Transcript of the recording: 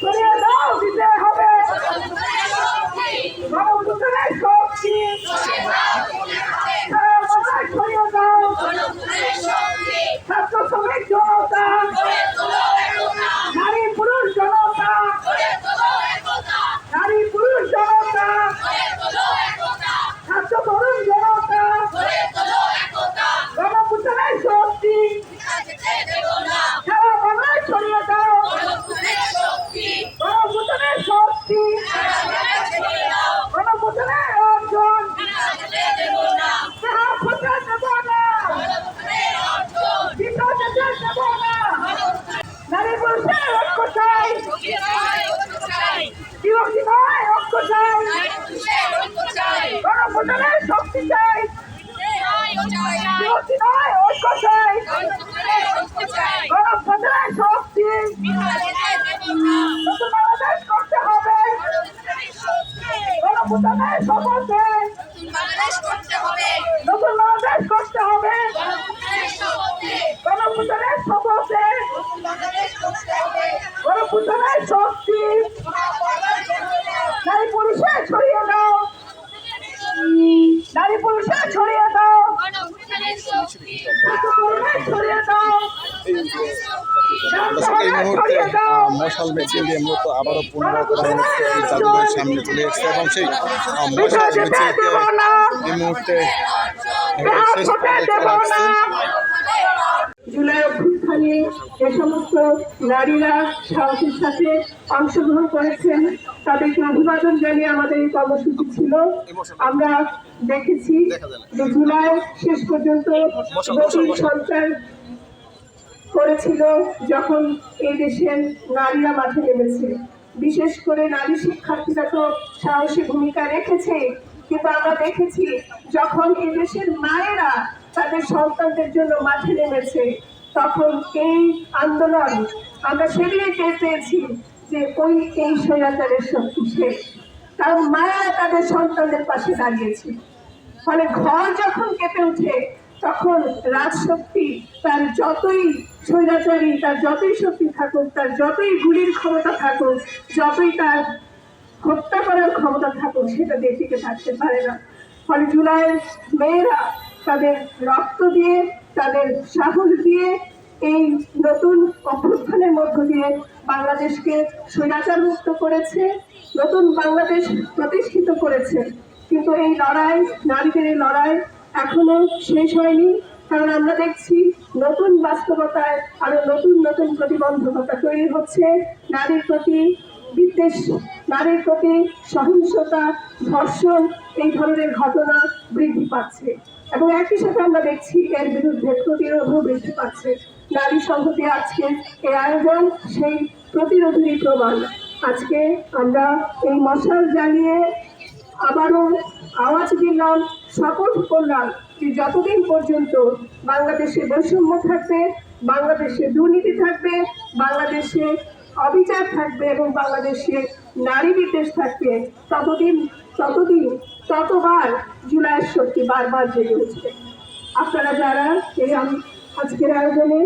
Valeu, চাই। বিরোধী নয়, ঐক্য চাই। গণতন্ত্রের শক্তি চাই। বিরোধী নয়, ঐক্য চাই। গণতন্ত্রের শক্তি। নতুন বাংলাদেশ করতে হবে। গণতন্ত্রের শপথে নতুন বাংলাদেশ করতে হবে। গণতন্ত্রের শপথে গণতন্ত্রের শক্তি। নারী পুরুষে ছড়িয়ে দাও। নারী পুরুষে ছড়িয়ে দাও। ছড়িয়ে দাও। দর্শক এই মুহূর্তে মশাল মিছিল দিয়ে মূলত আবারও পুনরায় করা হচ্ছে এই জাদুঘরের সামনে চলে এসেছে এবং সেই মশাল মিছিলকে এই মুহূর্তে শেষ পর্যায়ে চলে আসছে। জুলাই অভ্যুত্থানে যে সমস্ত নারীরা সাহসের সাথে অংশগ্রহণ করেছেন তাদেরকে অভিবাদন জানিয়ে আমাদের এই কর্মসূচি ছিল। আমরা দেখেছি যে জুলাই শেষ পর্যন্ত সঞ্চার করেছিল যখন এই দেশের নারীরা মাঠে নেমেছে। বিশেষ করে নারী শিক্ষার্থীরা তো সাহসী ভূমিকা রেখেছে কিন্তু আমরা দেখেছি যখন এই দেশের মায়েরা তাদের সন্তানদের জন্য মাঠে নেমেছে। তখন এই আন্দোলন, আমরা সেদিকে টের পেয়েছি যে ওই এই স্বৈরাচারের শক্তি শেষ কারণ মায়েরা তাদের সন্তানদের পাশে দাঁড়িয়েছে। ফলে ঘর যখন কেঁপে ওঠে, তখন রাজশক্তি তার যতই স্বৈরাচারী, তার যতই শক্তি থাকুক, তার যতই গুলির ক্ষমতা থাকুক, যতই তার হত্যা করার ক্ষমতা থাকুক, সেটা দেশিকে থাকতে পারে না। ফলে জুলাইয়ের মেয়েরা তাদের রক্ত দিয়ে, তাদের সাহস দিয়ে এই নতুন অভ্যুত্থানের মধ্য দিয়ে বাংলাদেশকে স্বৈরাচার মুক্ত করেছে, নতুন বাংলাদেশ প্রতিষ্ঠিত করেছে। কিন্তু এই লড়াই, নারীদের এই লড়াই এখনও শেষ হয়নি, কারণ আমরা দেখছি নতুন বাস্তবতায় আরও নতুন নতুন প্রতিবন্ধকতা তৈরি হচ্ছে। নারীর প্রতি বিদ্বেষ নারীর প্রতি সহিংসতা, ধর্ষণ, এই ধরনের ঘটনা বৃদ্ধি পাচ্ছে। এবং একই সাথে আমরা দেখছি এর বিরুদ্ধে প্রতিরোধও বৃদ্ধি পাচ্ছে। নারী সংহতি আজকে এই আয়োজন, সেই প্রতিরোধেরই প্রমাণ। আজকে আমরা এই মশাল জ্বালিয়ে আবারও আওয়াজ দিলাম, শপথ করলাম যে যতদিন পর্যন্ত বাংলাদেশে বৈষম্য থাকবে, বাংলাদেশে দুর্নীতি থাকবে, বাংলাদেশে অবিচার থাকবে এবং বাংলাদেশে নারী বিদ্বেষ থাকবে, ততদিন ততদিন, ততবার জুলাইয়ের শক্তি বারবার জেগে উঠবে। আপনারা যারা এই আজকের আয়োজনে